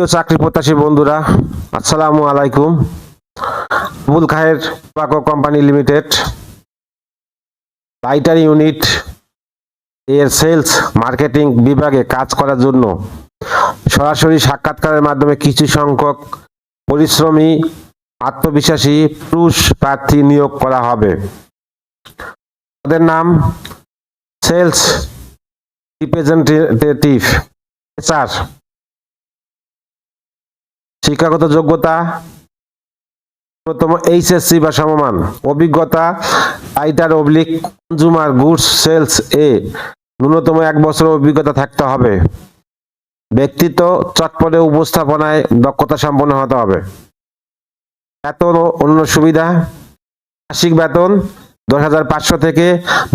প্রিয় চাকরি প্রত্যাশী বন্ধুরা, আসসালামু আলাইকুম। আবুল খায়ের পাকো কোম্পানি লিমিটেড, লাইটার ইউনিট এর সেলস মার্কেটিং বিভাগে কাজ করার জন্য সরাসরি সাক্ষাৎকারের মাধ্যমে কিছু সংখ্যক পরিশ্রমী, আত্মবিশ্বাসী পুরুষ প্রার্থী নিয়োগ করা হবে। তাদের নাম সেলস রিপ্রেজেন্টেটিভ এসআর শিক্ষাগত যোগ্যতা ন্যূনতম এইচএসসি বা সমমান, অভিজ্ঞতা, আইটার অবলিক কনজুমার গুডস সেলস এ, ন্যূনতম এক বছর অভিজ্ঞতা থাকতে হবে। ব্যক্তিত্ব চটপটে উপস্থাপনায় দক্ষতা সম্পন্ন হতে হবে। বেতন ও অন্য সুবিধা, মাসিক বেতন দশ হাজার পাঁচশো থেকে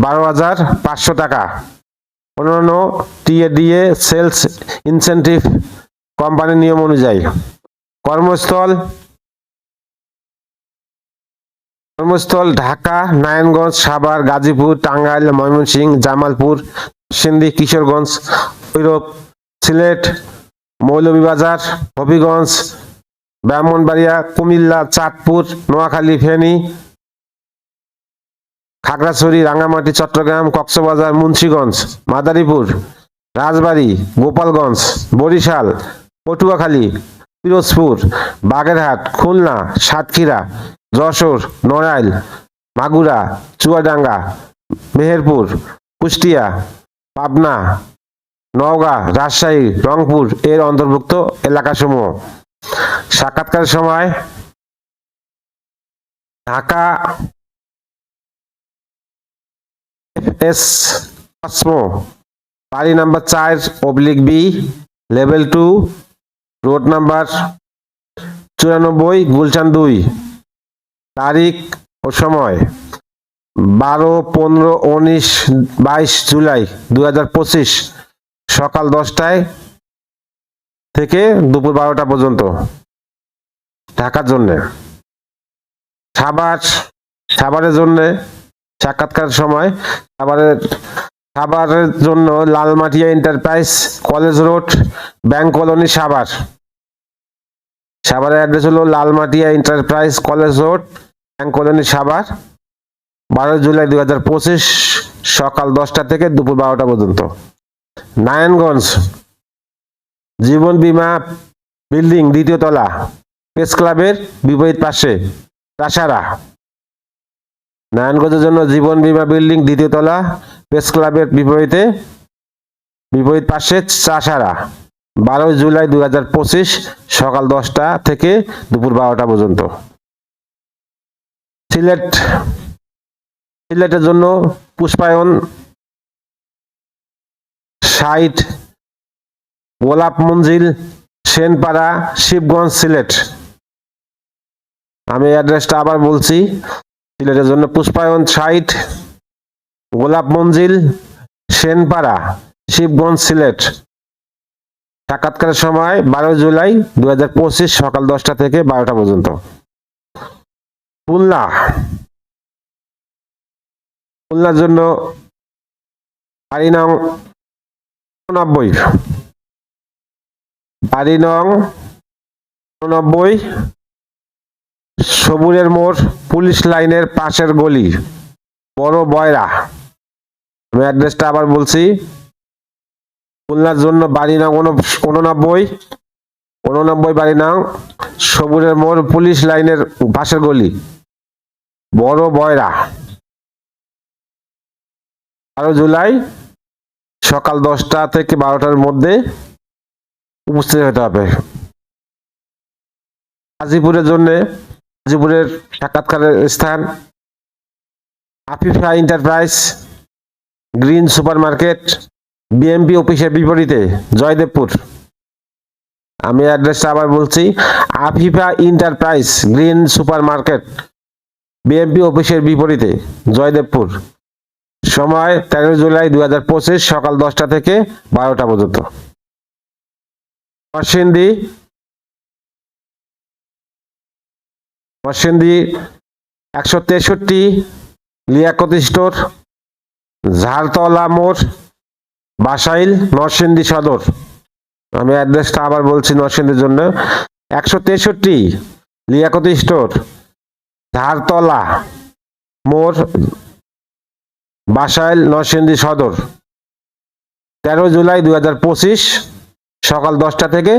বারো হাজার পাঁচশো টাকা। অন্যান্য টিএডিএ সেলস ইনসেন্টিভ কোম্পানির নিয়ম অনুযায়ী। কর্মস্থল। কর্মস্থল ঢাকা, নারায়ণগঞ্জ, সাভার, গাজীপুর, টাঙ্গাইল, ময়মনসিংহ, জামালপুর, সিন্ধি, কিশোরগঞ্জ ভৈরব সিলেট, মৌলভীবাজার, হবিগঞ্জ, ব্রাহ্মণবাড়িয়া, কুমিল্লা, চাঁদপুর, নোয়াখালী, ফেনী, খাগড়াছড়ি, রাঙ্গামাটি, চট্টগ্রাম, কক্সবাজার, মুন্সিগঞ্জ, মাদারীপুর, রাজবাড়ী, গোপালগঞ্জ, বরিশাল, পটুয়াখালী পিরোজপুর, বাগেরহাট, খুলনা, সাতক্ষীরা, যশোর, নড়াইল, মাগুরা, চুয়াডাঙ্গা, মেহেরপুর, কুষ্টিয়া, পাবনা, নওগাঁ, রাজশাহী, রংপুর এর অন্তর্ভুক্ত এলাকাসমূহ। সাক্ষাৎকারের সময় ঢাকা এস কসমো বাড়ি নাম্বার চার, oblique B, level two road number চুরানব্বই, গুলশান দুই। তারিখ ও সময়, বারো, পনেরো, উনিশ, বাইশ জুলাই দু হাজার পঁচিশ, সকাল দশটায় থেকে দুপুর বারোটা পর্যন্ত ঢাকার জন্যে। সাবার সাভারের জন্যে সাক্ষাৎকার সময় সাবারের সাভারের জন্য Lalmatia enterprise college road, bank colony Savar. সাভারের অ্যাড্রেস হলো Lalmatia enterprise college road bank Savar. বারো জুলাই দু হাজার পঁচিশ সকাল দশটা থেকে দুপুর বারোটা পর্যন্ত। নারায়ণগঞ্জ, জীবন বিমা বিল্ডিং দ্বিতীয় তলা প্রেস ক্লাবের বিপরীত পাশে তাসারা নারায়ণগঞ্জের জন্য জীবন বিমা বিল্ডিং দ্বিতীয় তলা প্রেস ক্লাবের বিপরীতে, বিপরীত পাশে চাষারা বারোই জুলাই দুই হাজার পঁচিশ সকাল দশটা থেকে দুপুর বারোটা পর্যন্ত। সিলেট, সিলেটের জন্য পুষ্পায়ন সাইট, গোলাপ মঞ্জিল, সেনপাড়া, শিবগঞ্জ, সিলেট। আমি অ্যাড্রেসটা আবার বলছি, সিলেটের জন্য পুষ্পায়ন সাইট, গোলাপ মঞ্জিল, সেনপাড়া, শিবগঞ্জ, সিলেট। সাক্ষাৎকারের সময় বারো জুলাই দু হাজার পঁচিশ সকাল দশটা থেকে বারোটা পর্যন্ত। খুলনা। খুলনার জন্য বাড়ি নং উননব্বই। বাড়ি নং উননব্বই। সবুরের মোড় পুলিশ লাইনের পাশের গলি, বড় বয়রা। আমি অ্যাড্রেসটা আবার বলছি। খুলনার জন্য বাড়ি নাম উননব্বই উননব্বই বাড়ি নাম সবুরের মোড় পুলিশ লাইনের পাশের গলি। বড় বয়রা। বারো জুলাই সকাল দশটা থেকে বারোটার মধ্যে উপস্থিত হতে হবে। গাজীপুরের জন্য, গাজীপুরের সাক্ষাৎকারের স্থান, Afifa enterprise, green supermarket BMP অফিসের বিপরীতে, জয়দেবপুর। আমি অ্যাড্রেসটা আবার বলছি, Afifa enterprise green super market BMP অফিসের বিপরীতে, জয়দেবপুর। সময় তেরো জুলাই দুই হাজার পঁচিশ সকাল দশটা থেকে বারোটা পর্যন্ত। নরসিংদী নরসিংদী একশো তেষট্টি, লিয়াকত স্টোর ঝাড়তলা মোড় বাসাইল, নরসিংদী সদর। আমি অ্যাড্রেসটা আবার বলছি নরসিংদীর জন্য। একশো তেষট্টি লিয়াকতি স্টোর, ধারতলা মোড়, বাসাইল, নরসিংদী সদর। তেরো জুলাই দু হাজার পঁচিশ সকাল দশটা থেকে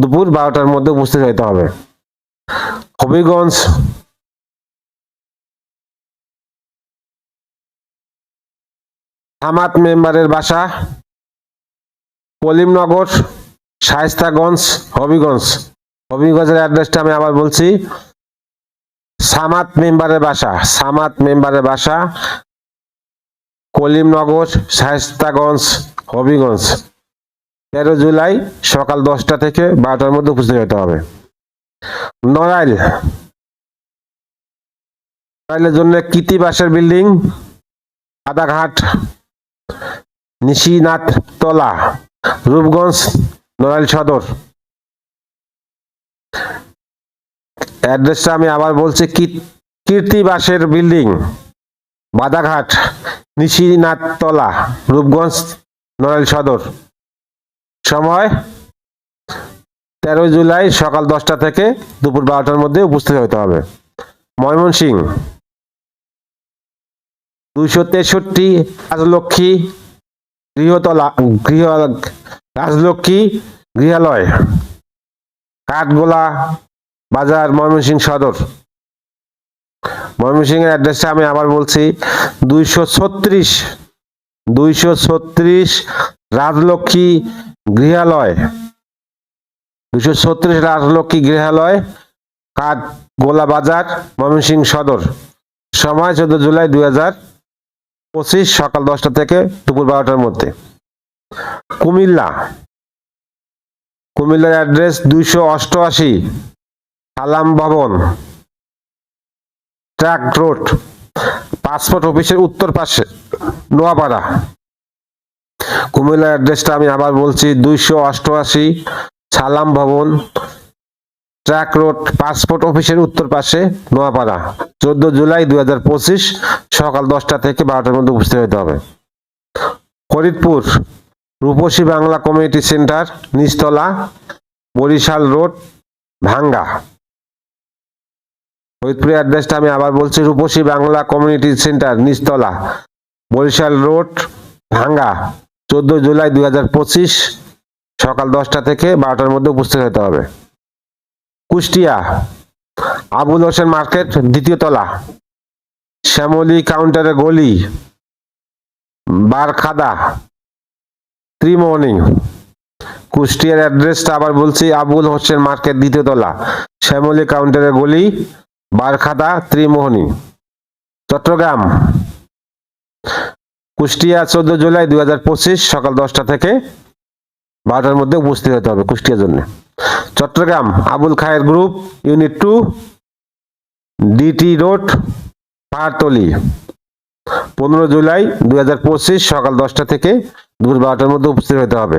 দুপুর বারোটার মধ্যে উপস্থিত হতে হবে। হবিগঞ্জ হামাত মেম্বারের বাসা কলিমনগর শায়স্তাগঞ্জ, হবিগঞ্জ। হবিগঞ্জের অ্যাড্রেসটা আমি আবার বলছি। সামাত মেম্বারের বাসা, সামাত মেম্বারের বাসা কলিমনগর, শায়স্তাগঞ্জ, হবিগঞ্জ। তেরো জুলাই সকাল দশটা থেকে বারোটার মধ্যে উপস্থিত হতে হবে। নড়াইল। নড়াইলের জন্য কৃতি বাসের বিল্ডিং, আদাঘাট। নিশিনাথ তলা রূপগঞ্জ নড়াইল সদর। অ্যাড্রেসটা আমি আবার বলছি কীর্তিবাসের বিল্ডিং, বাদাঘাট নিশিনাথ তলা রূপগঞ্জ নড়াইল সদর। সময় তেরোই জুলাই সকাল দশটা থেকে দুপুর বারোটার মধ্যে উপস্থিত হতে হবে। ময়মনসিং দুইশো তেষট্টি, রাজলক্ষ্মী গৃহতলা, গৃহ রাজলক্ষ্মী গৃহালয়, কাঠগোলা বাজার ময়মনসিং সদর। ময়মনসিং এর অ্যাড্রেসটা আমি আবার বলছি, দুইশো ছত্রিশ দুইশো ছত্রিশ রাজলক্ষ্মী গৃহালয় দুশো ছত্রিশ রাজলক্ষ্মী গৃহালয় কাঠ গোলা বাজার ময়মনসিং সদর। সময় চোদ্দ জুলাই দুই হাজার পঁচিশ সকাল দশটা থেকে দুপুর বারোটার মধ্যে। কুমিল্লা। কুমিল্লার অ্যাড্রেস দুইশো অষ্টআশি সালাম ভবন। Track road. পাসপোর্ট অফিসের উত্তর পাশে, নোয়াপাড়া। কুমিল্লার অ্যাড্রেসটা আমি আবার বলছি, দুইশো অষ্টআশি সালাম ভবন ট্রাক রোড পাসপোর্ট অফিসের উত্তর পাশে নোয়াপাড়া। চোদ্দ জুলাই দুই হাজার পঁচিশ সকাল দশটা থেকে বারোটার মধ্যে উপস্থিত হতে হবে। ফরিদপুর রূপসী বাংলা কমিউনিটি সেন্টার, নিচতলা, বরিশাল রোড, ভাঙ্গা। ফরিদপুরের অ্যাড্রেসটা আমি আবার বলছি, রূপসী বাংলা কমিউনিটি সেন্টার, নিচতলা, বরিশাল রোড, ভাঙ্গা। চোদ্দ জুলাই দুই হাজার পঁচিশ সকাল দশটা থেকে বারোটার মধ্যে উপস্থিত হতে হবে। কুষ্টিয়া, আবুল হোসেন মার্কেট, দ্বিতীয় তলা। শ্যামলী কাউন্টারে গলি, বারখাদা, ত্রিমোহনী। কুষ্টিয়ার অ্যাড্রেসটা আবার বলছি, আবুল হোসেন মার্কেট, দ্বিতীয় তলা। শ্যামলী কাউন্টারে গলি, বারখাদা, ত্রিমোহনী। চট্টগ্রাম। কুষ্টিয়া, চোদ্দ জুলাই দুই হাজার পঁচিশ সকাল দশটা থেকে বারোটার মধ্যে উপস্থিত হতে হবে কুষ্টিয়ার জন্য। Chattogram Abul Khayer group, unit two, DT road, Pahartali. পনেরো জুলাই দুই হাজার পঁচিশ সকাল দশটা থেকে দুপুর বারোটার মধ্যে উপস্থিত হতে হবে।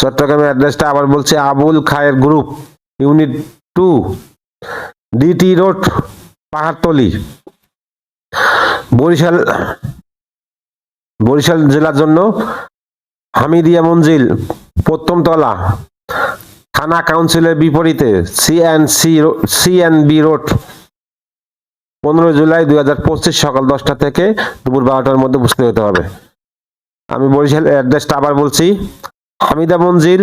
চট্টগ্রামের অ্যাড্রেসটা আবার বলছি, Abul Khayer group, unit two, DT road, Pahartali. Barishal Barishal জেলার জন্য হামিদিয়া মঞ্জিল প্রথমতলা থানা কাউন্সিলের বিপরীতে সিএনসি সিএনবি রোড পনেরো জুলাই দুই হাজার পঁচিশ সকাল দশটা থেকে দুপুর বারোটার মধ্যে উপস্থিত হতে হবে। আমি বরিশাল অ্যাড্রেসটা আবার বলছি। হামিদা মঞ্জিল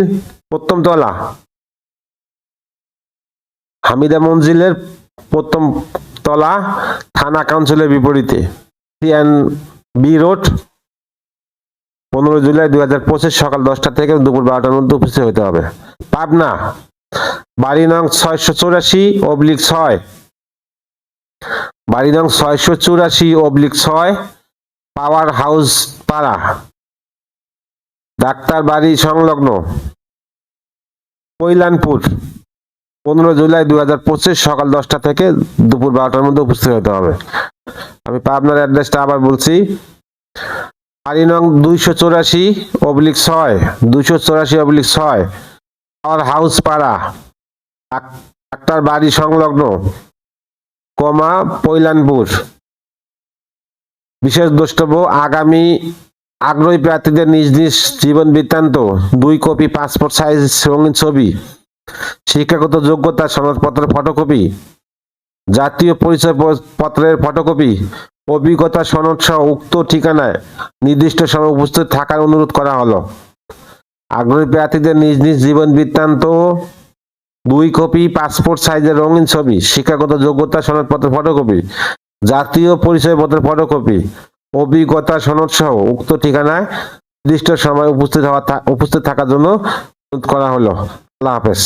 প্রথমতলা হামিদা মঞ্জিলের প্রথম তলা থানা কাউন্সিলের বিপরীতে। সিএন বি রোড পনেরো জুলাই দুই হাজার পঁচিশ সকাল দশটা থেকে দুপুর বারোটার মধ্যে উপস্থিত হতে হবে। পাবনা, বাড়ি নং ছয়শো চৌরাশি, অবলিক ছয়। বাড়ি নং ছয়শো চুরাশি, অবলিক ছয়, পাওয়ার হাউস পাড়া। ডাক্তার বাড়ি সংলগ্ন, কৈলানপুর। পনেরো জুলাই দুই হাজার পঁচিশ সকাল দশটা থেকে দুপুর বারোটার মধ্যে উপস্থিত হতে হবে। আমি পাবনার অ্যাড্রেসটা আবার বলছি। বাড়ি নং দুইশো চৌরাশি অবলিক ছয়, দুইশো চৌরাশি অবলিক ছয়, পাওয়ার হাউস পাড়া ডাক্তার বাড়ি সংলগ্ন, কমা পৈলানপুর। বিশেষ দ্রষ্টব্য, আগামী আগ্রহী প্রার্থীদের নিজ নিজ জীবন বৃত্তান্ত, দুই কপি, পাসপোর্ট সাইজ, রঙিন ছবি, শিক্ষাগত যোগ্যতা সনদপত্রের ফটোকপি, জাতীয় পরিচয় পত্রের ফটোকপি অভিজ্ঞতা সনদ সহ উক্ত ঠিকানায় নির্দিষ্ট সময় উপস্থিত থাকার অনুরোধ করা হলো। আগ্রহী প্রার্থীদের নিজ নিজ জীবন বৃত্তান্ত, দুই কপি, পাসপোর্ট সাইজের রঙিন ছবি, শিক্ষাগত যোগ্যতা সনদপত্রের ফটোকপি, জাতীয় পরিচয়পত্রের ফটোকপি, অভিজ্ঞতা সনদ সহ উক্ত ঠিকানায় নির্দিষ্ট সময় উপস্থিত হওয়া উপস্থিত থাকার জন্য অনুরোধ করা হলো। আল্লাহ হাফেজ।